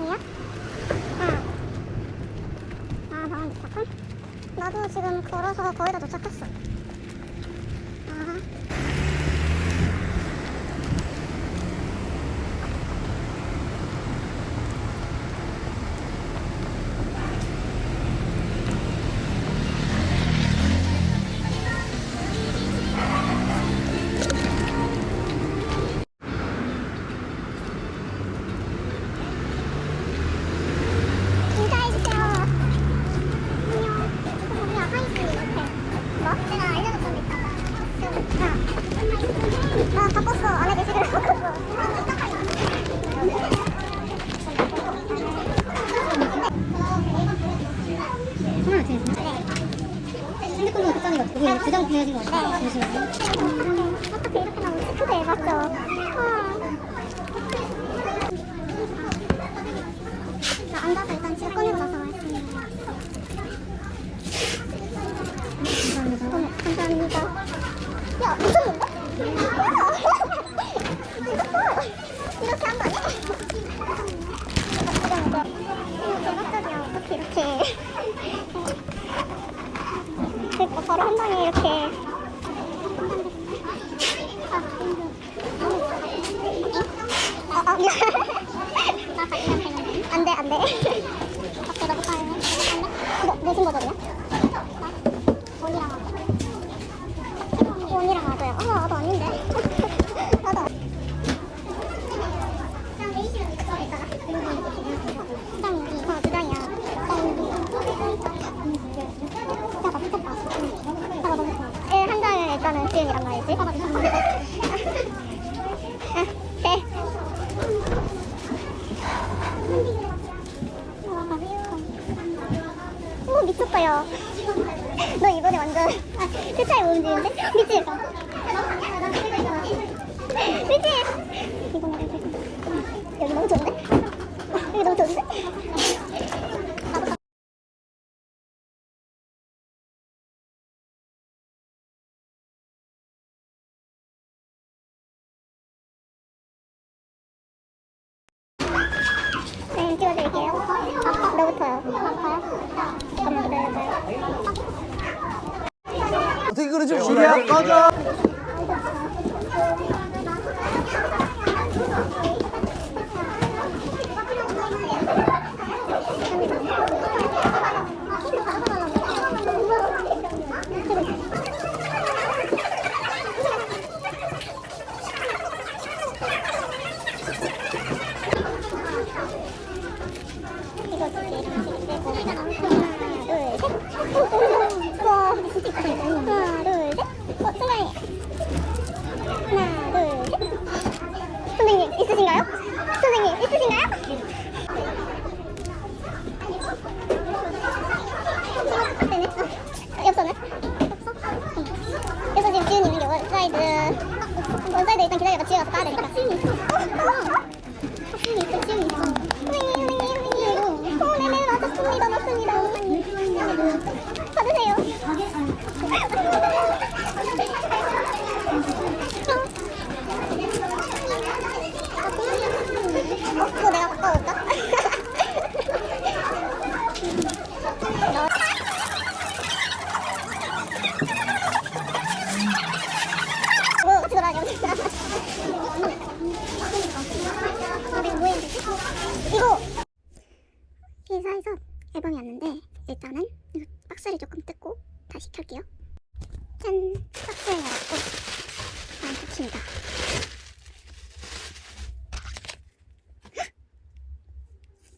아니야? 아. 아, 방금 나도 지금 걸어서 거의 다 도착했어. 아하. 정답을 일단 제가 꺼내고 나 뭐 해준 거거든요. 그 차이 못 움직이는데? 밑에 거. 밑에. 이거 여기 너무 좋은데? 여기 너무 좋은데? 지리야 꺼져.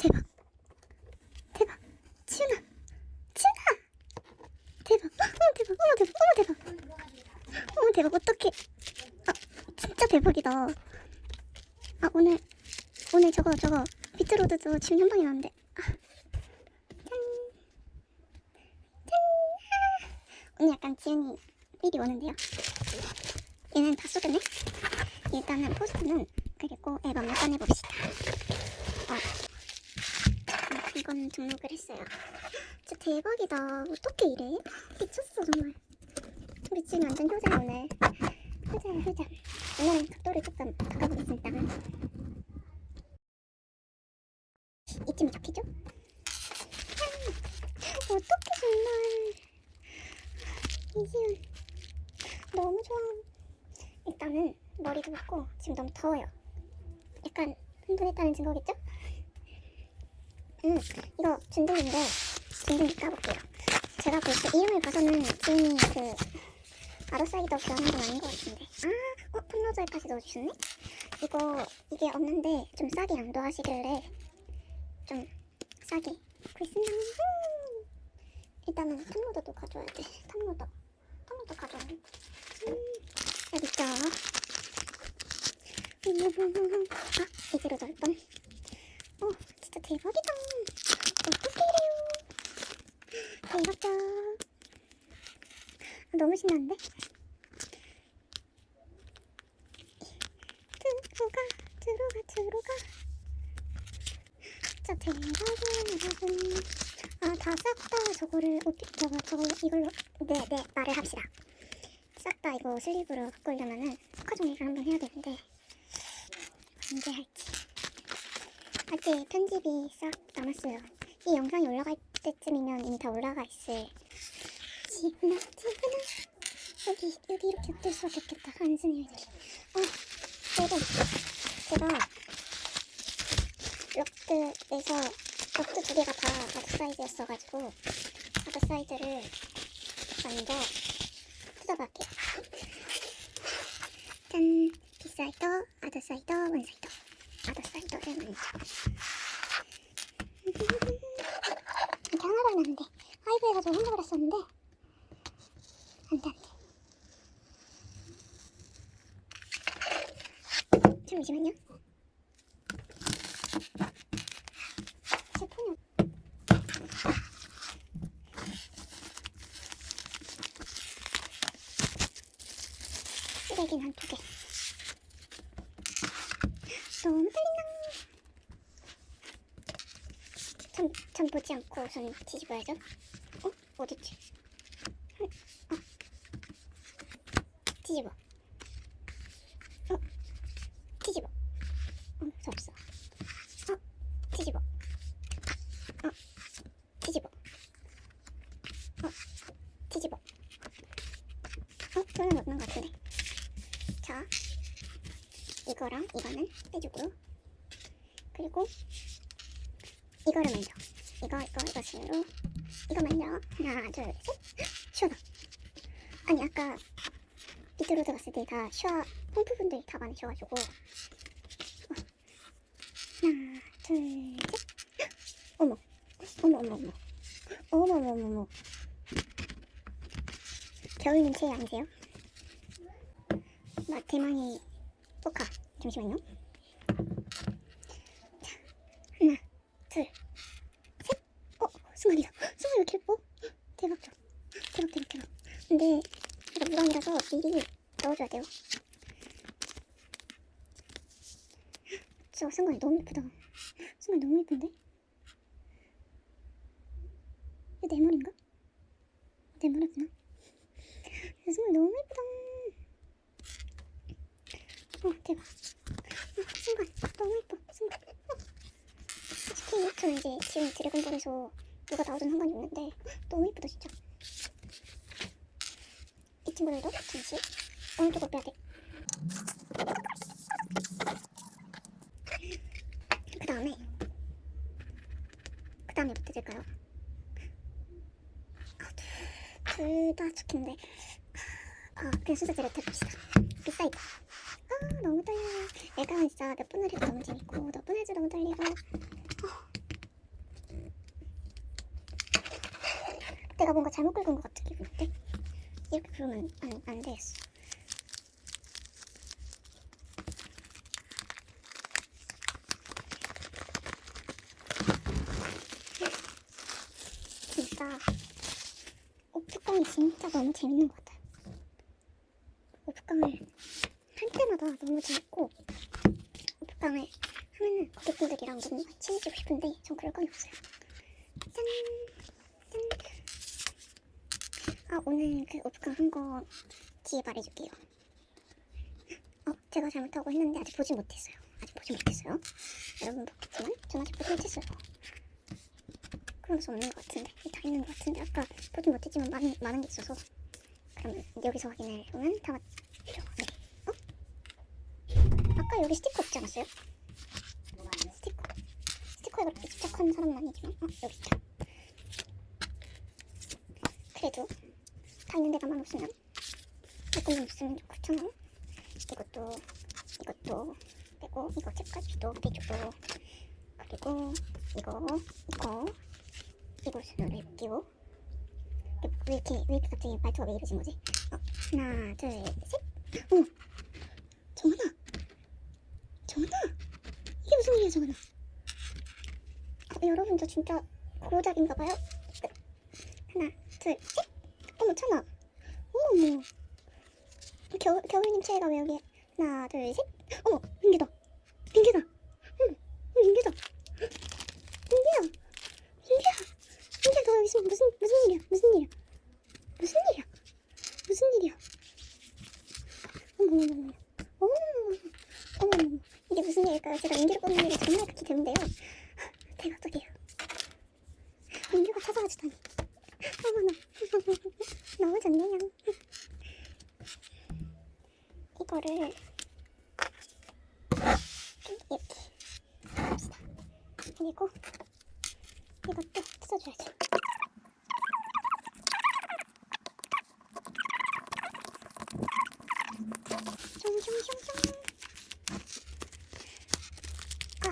대박. 대박. 치윤아 치윤아 대박. 어, 어머 대박. 어머 대박. 어머 대박. 어머 대박. 어떡해. 아 진짜 대박이다. 아 오늘 오늘 저거 저거. 비트로드도 지금 현방에 왔는데. 아. 짠. 아. 오늘 약간 지윤이 삘이 오는데요. 얘는 다 쏟았네. 일단은 포스트는 그리고 앨범 몇번 해봅시다. 아. 건 등록을 했어요. 진짜 대박이다. 어떻게 이래? 미쳤어 정말. 우리 지금 완전 효자 오늘. 효자야 효자. 오늘은 각도를 조금 바꿔보겠습니다. 이쯤이 좋겠죠? 음, 어떻게 정말. 이지훈. 너무 좋아. 일단은 머리도 맞고 지금 너무 더워요. 약간 흥분했다는 증거겠죠? 음 이거 준등인데 준등 까볼게요. 제가 벌써 이름을 봐서는 지은이 그 아로사이더 교환한 건 아닌 것 같은데. 아, 어, 톤로저에까지 넣어주셨네? 이거, 이게 없는데 좀 싸게 양도하시길래 좀 싸게 구했습니다. 음. 일단은 탑로더도 가져야 돼. 탑로더. 탑로더 가져야 돼. 음, 여기 있죠. 아, 이대로 넣을 뻔. 어, 진짜 대박이다. 이래요? 대박이다. 아, 너무 신나는데? 들어가 들어가 들어가 진짜 대박이야 여러분 아 다 싹 다 저거를 어떻게 저거 저거 이걸로 네 네 말을 합시다 싹 다 이거 슬립으로 바꾸려면은 스카 정리를 한번 해야 되는데 언제 할지 아직 편집이 싹 남았어요. 이 영상이 올라갈 때쯤이면 이미 다 올라가 있을 지훈아 지훈아 여기 여기 이렇게 뜰 수밖에 없겠다. 한승이 여기. 어 그래도 제가 럭드에서 럭드 두 개가 다 아드 사이즈였어가지고 아드 사이즈를 먼저 뜯어볼게요. 짠 빅사이더 아드 사이더 원 사이더 아드 사이더를 먼저 이렇게 하나 발랐는데 하이브 해가지고 혼자 발랐었는데 안돼 안돼 잠시만요. 제 폰이 없- 쓰레기는 한두 개. 너무 떨린다. 전, 전 보지 않고 우선 뒤집어야죠. 어? 어딨지? 어? 뒤집어. 어? 뒤집어. 어, 저 없어. 어, 뒤집어. 어, 뒤집어. 어, 뒤집어. 어, 돈은 없는 것 같은데. 자, 이거랑 이거는 빼주고. 그리고 이거를 먼저. 이거, 이거, 이거 순으로. 이거 먼저. 하나, 둘, 셋. 시원하. 아니, 아까 밑으로 들어갔을 때 다 슈아 pom프분들이 다 많으셔가지고 하나, 둘, 셋. 어머, 어머, 어머, 어머, 어머, 어머, 어머. 겨울 눈치 아니세요? 막 대망의 포카. 잠시만요. 자, 하나, 둘, 셋. 어, 순간이다. 이렇게 예뻐? 대박죠. 대박, 대박, 대박. 근데 이거 무광이라서 미리 넣어줘야 돼요. 저 순간이 너무 예쁘다. 순간 너무 예쁜데? 이거 내 머리인가? 내 머리구나. 이 순간 너무 예쁘다. 어 대박. 어, 순간 너무 예뻐. 순간. 어. 솔직히 저는 이제 지금 드래곤볼에서 누가 나오든 상관이 없는데 너무 예쁘다 진짜. 이 친구들도 잠시 오른쪽으로 빼야 돼. 그 다음에 그 다음에 어떻게 될까요? 아, 둘다 좋긴데 아 그냥 순서 제로 해봅시다 비사이드 아 너무 떨려요 애가는 진짜 몇 분을 해도 너무 재밌고 몇분 해도 너무 떨리고 어. 내가 뭔가 잘못 긁은 것 같은 기분인데 이렇게 그러면 안, 안 되겠어 진짜 오프깡이 진짜 너무 재밌는 것 같아요. 오프깡을 할 때마다 너무 재밌고 오프깡을 하면은 고객분들이랑 너무 친해지고 싶은데 전 그럴 건 없어요. 짠! 짠! 아 오늘 그 오프깡 한거 뒤에 말해줄게요. 어 제가 잘못하고 했는데 아직 보지 못했어요. 아직 보지 못했어요. 여러분 봤겠지만 전 아직 보지 못했어요. 그런 수 없는 것 같은데 다 있는 것 같은데 아까 보지 못했지만 많은 많은 게 있어서 그러면 여기서 확인을 해보면 다 맞죠? 네. 어? 아까 여기 스티커 없지 않았어요? 스티커 스티커에 그렇게 집착한 사람은 아니지만 어 여기 있다. 그래도 다 있는 데가만 없으면 조금만 없으면 좀 그렇잖아요. 이것도 이것도 빼고 이거 책까지도 빼주고 그리고 이거 이거 이것을 끼고. 왜 이렇게 왜 이렇게 갑자기 말투가 왜 이러지 뭐지? 어, 하나 둘셋. 어머! 정하나 정하나 이게 무슨 일이야 정하나 어, 여러분도 진짜 고작인가봐요? 하나 둘셋 찬아. 어머 겨울 겨울님 체가 왜 여기 하나 둘 셋. 어머 민규다. 민규다. 응 응, 민규다. 민규야. 민규야. 민규야 너 여기 있으면 무슨 무슨 일이야? 무슨 일이야? 무슨 일이야? 무슨 일이야? 어머 어머 어머. 어머 어머 이게 무슨 일일까요? 제가 민규를 뽑는 일이 정말 되는데요 대박이에요 민규가 찾아와주다니 어머나 너무 좋네요 이거를 이렇게 합시다. 그리고 이것도 뜯어줘야지. 숑숑숑숑. 아.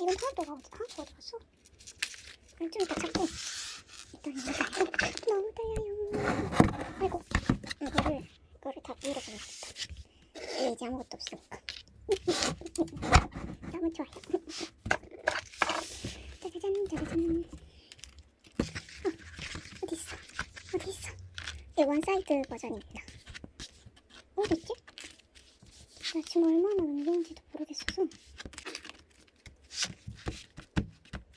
이건 하나도 하나도 어디 갔어? 좀 이따 찾고 일단 이거 갖고 너무 떨려요. 아이고 이거를 이거를 다 위로 보내겠다. 왜 이제 아무것도 없으니까. 너무 좋아요. 짜자잔 짜자잔. 어, 어디 있어? 어디 있어? 이 원사이드 버전입니다. 어디 있지? 나 지금 얼마나 넘겼는지도 모르겠어서.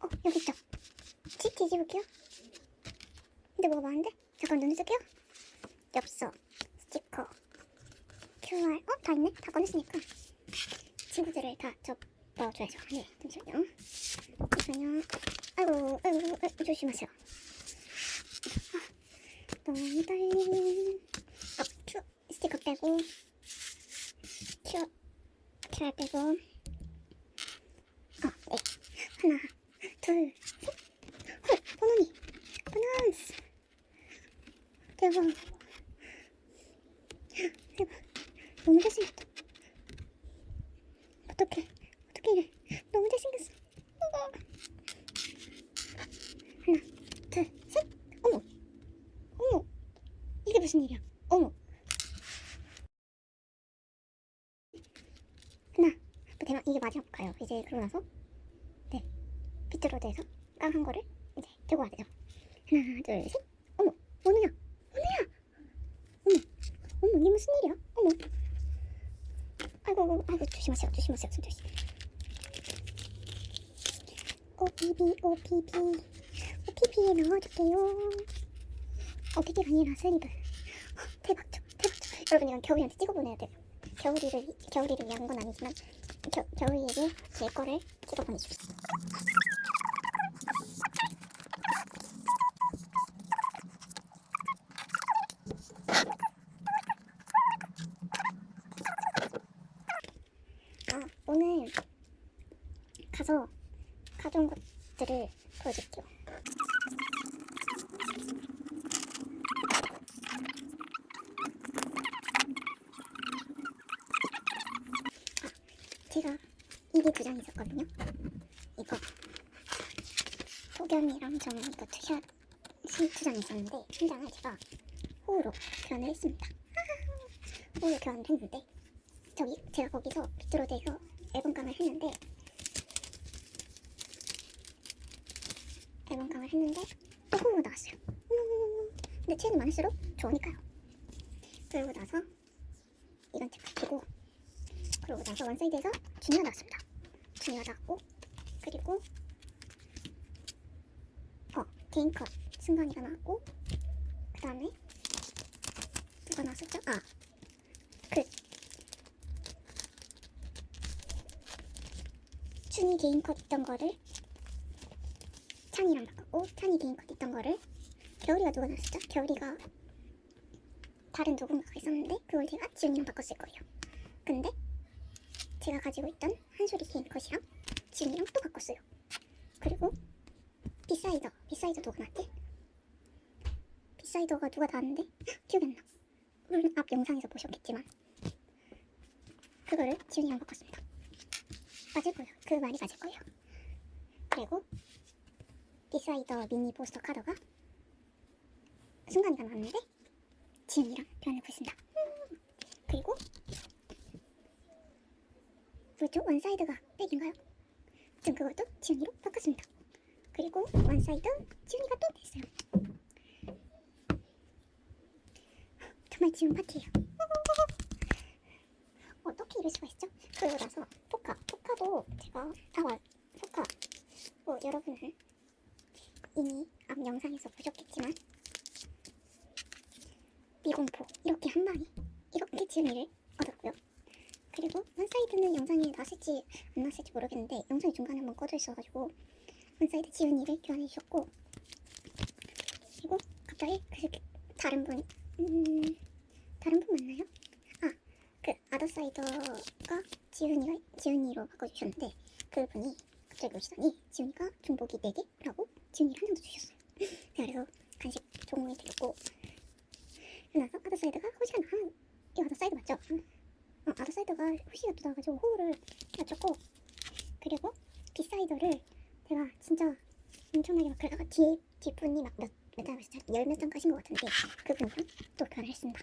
어 여기 있다. 집 뒤집을게요. 근데 뭐가 많은데? 잠깐 눈을 쓸게요. 엽서, 스티커, QR. 어? 다 있네? 다 꺼냈으니까. 친구들을 다 접어줘야죠. 네, 잠시만요. 잠시만요. 아이고, 아이고, 아이고 조심하세요. 아, 너무 떨림. 어, 큐, 스티커 빼고. 큐, QR 빼고. 어, 네. 하나, 둘, 셋. 헐, 번호니. 바나스. 대박. 대박. 너무 잘생겼다. 어떡해. 어떡해 이래. 너무 잘생겼어. 우와. 하나, 둘, 셋. 어머. 어머. 이게 무슨 일이야. 어머. 하나. 뭐 대박. 이게 마지막가요. 이제 그러고 나서 네. 비트로드에서 깡한 거를 이제 들고 와야 돼요. 하나, 둘, 셋. 어머. 원우야. 원우야. 어머. 어머. 이게 무슨 일이야? 어머. 아이고, 아이고, 아이고, 조심하세요, 조심하세요, 손 조심. 오피비, 오피비, 오피비에 넣어줄게요. 오피비가 아니라 슬리브. 대박 죠, 대박 죠. 여러분 이건 겨울이한테 찍어 보내야 돼요. 겨울이를 위- 겨울이를 위한 건 아니지만 겨, 겨울이에게 제 거를 찍어 보내주세요. 아 오늘 가서 가져온 것들을 보여줄게요. 아, 제가 이게 두 장 있었거든요. 이거 소견이랑 저는 이거 투샷 두장 있었는데 한 장을 제가 호우로 교환을 했습니다. 호우로 교환을 했는데 저기 제가 거기서 비트로드에서 앨범깡을 했는데 앨범깡을 했는데 또 호우가 나왔어요. 음, 근데 체는 많을수록 좋으니까요. 그러고 나서 이건 책 바뀌고 그러고 나서 원사이드에서 주니어 나왔습니다. 주니어 나왔고 그리고 어 개인컷 승관이가 나왔고 그 다음에 누가 나왔었죠? 아, 그 춘이 개인 컷 있던 거를 찬이랑 바꿨고 찬이 개인 컷 있던 거를 겨울이가 누가 나왔었죠? 겨울이가 다른 누군가가 있었는데 그걸 제가 지훈이랑 바꿨을 거예요. 근데 제가 가지고 있던 한솔이 개인 컷이랑 지훈이랑 또 바꿨어요. 그리고 비사이더, 비사이더 누가 나왔지? 비사이더가 누가 나왔는데 기억이 안 나. 물론 앞 영상에서 보셨겠지만 그거를 지훈이랑 바꿨습니다. 맞을 거예요. 그 말이 맞을 거예요. 그리고 비사이더 미니 포스터 카드가 순간이가 나왔는데 지훈이랑 교환을 했습니다. 그리고 뭐죠? 원사이드가 백인가요? 전 그것도 지훈이로 바꿨습니다. 그리고 원사이드 지훈이가 또 됐어요. 정말 지훈 파티예요. 어떻게 이럴 수가 있죠? 그러고 나서 포카, 포카도 제가 아와 포카 뭐 여러분은 이미 앞 영상에서 보셨겠지만 미공포 이렇게 한 방에 이렇게 지훈이를 얻었고요. 그리고 원사이드는 영상에 나왔을지 안 나왔을지 모르겠는데 영상이 중간에 한번 꺼져 있어가지고 원사이드 지훈이를 교환해 주셨고 그리고 갑자기 그 다른 분 음, 다른 분 맞나요? 아그 아더사이더가 지훈이가 지훈이로 바꿔주셨는데 그분이 갑자기 오시더니 지훈이가 중복이 4개라고 지훈이를 한 장도 주셨어요. 그래서 간식 종용해 드렸고 나서 아더사이드가 호시가 나 이거 아더사이드 맞죠? 어, 아더사이드가 호시가 또 나가지고 호를 맞췄고 그리고 비사이더를 제가 진짜 엄청나게 막 그러다가 뒤에 뒷분이 막몇 몇 장, 열몇 장 까신 것 같은데 그분이랑 또 교환을 했습니다.